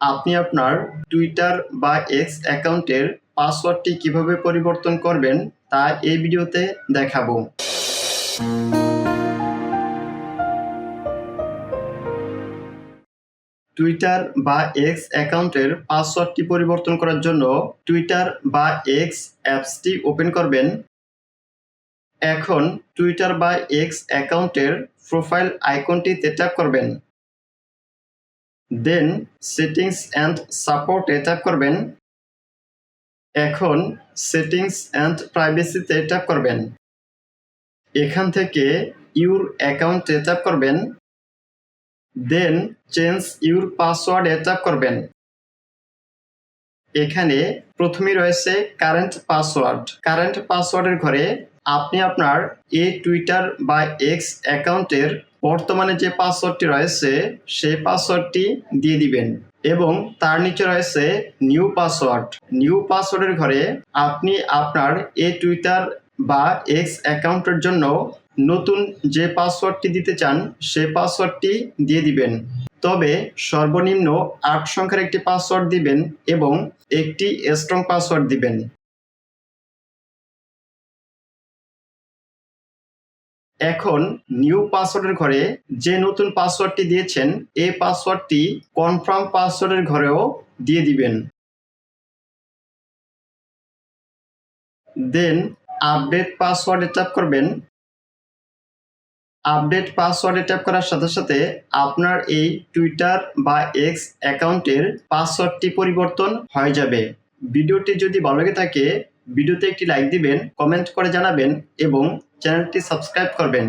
আপনি আপনার টুইটার বা এক্স অ্যাকাউন্টের পাসওয়ার্ডটি কীভাবে পরিবর্তন করবেন তা এই ভিডিওতে দেখাবো। টুইটার বা এক্স অ্যাকাউন্টের পাসওয়ার্ডটি পরিবর্তন করার জন্য টুইটার বা এক্স অ্যাপসটি ওপেন করবেন। এখন টুইটার বা এক্স অ্যাকাউন্টের প্রোফাইল আইকনটিতে ট্যাপ করবেন। দেন সেটিংস অ্যান্ড সাপোর্টে ট্যাপ করবেন। এখন সেটিংস অ্যান্ড প্রাইভেসিতে ট্যাপ করবেন। এখান থেকে ইউর অ্যাকাউন্টে ট্যাপ করবেন। দেন চেঞ্জ ইউর পাসওয়ার্ডে ট্যাপ করবেন। এখানে প্রথমেই রয়েছে কারেন্ট পাসওয়ার্ড কারেন্ট পাসওয়ার্ডের ঘরে আপনি আপনার এ টুইটার বা এক্স অ্যাকাউন্টের বর্তমানে যে পাসওয়ার্ডটি রয়েছে, সেই পাসওয়ার্ডটি দিয়ে দিবেন। এবং তার নিচে রয়েছে নিউ পাসওয়ার্ড নিউ পাসওয়ার্ডের ঘরে আপনি আপনার এ টুইটার বা এক্স অ্যাকাউন্টের জন্য নতুন যে পাসওয়ার্ডটি দিতে চান সে পাসওয়ার্ডটি দিয়ে দিবেন। তবে সর্বনিম্ন আট সংখ্যার একটি পাসওয়ার্ড দিবেন এবং একটি স্ট্রং পাসওয়ার্ড দিবেন। এখন নিউ পাসওয়ার্ডের ঘরে যে নতুন পাসওয়ার্ডটি দিয়েছেন, এই পাসওয়ার্ডটি কনফার্ম পাসওয়ার্ডের ঘরেও দিয়ে দিবেন। দেন আপডেট পাসওয়ার্ডে ট্যাপ করবেন। আপডেট পাসওয়ার্ডে ট্যাপ করার সাথে সাথে আপনার এই টুইটার বা এক্স অ্যাকাউন্টের পাসওয়ার্ডটি পরিবর্তন হয়ে যাবে। ভিডিওটি যদি ভালো লাগে থাকে ভিডিওতে একটি লাইক দিবেন কমেন্ট করে জানাবেন এবং চ্যানেলটি সাবস্ক্রাইব করবেন।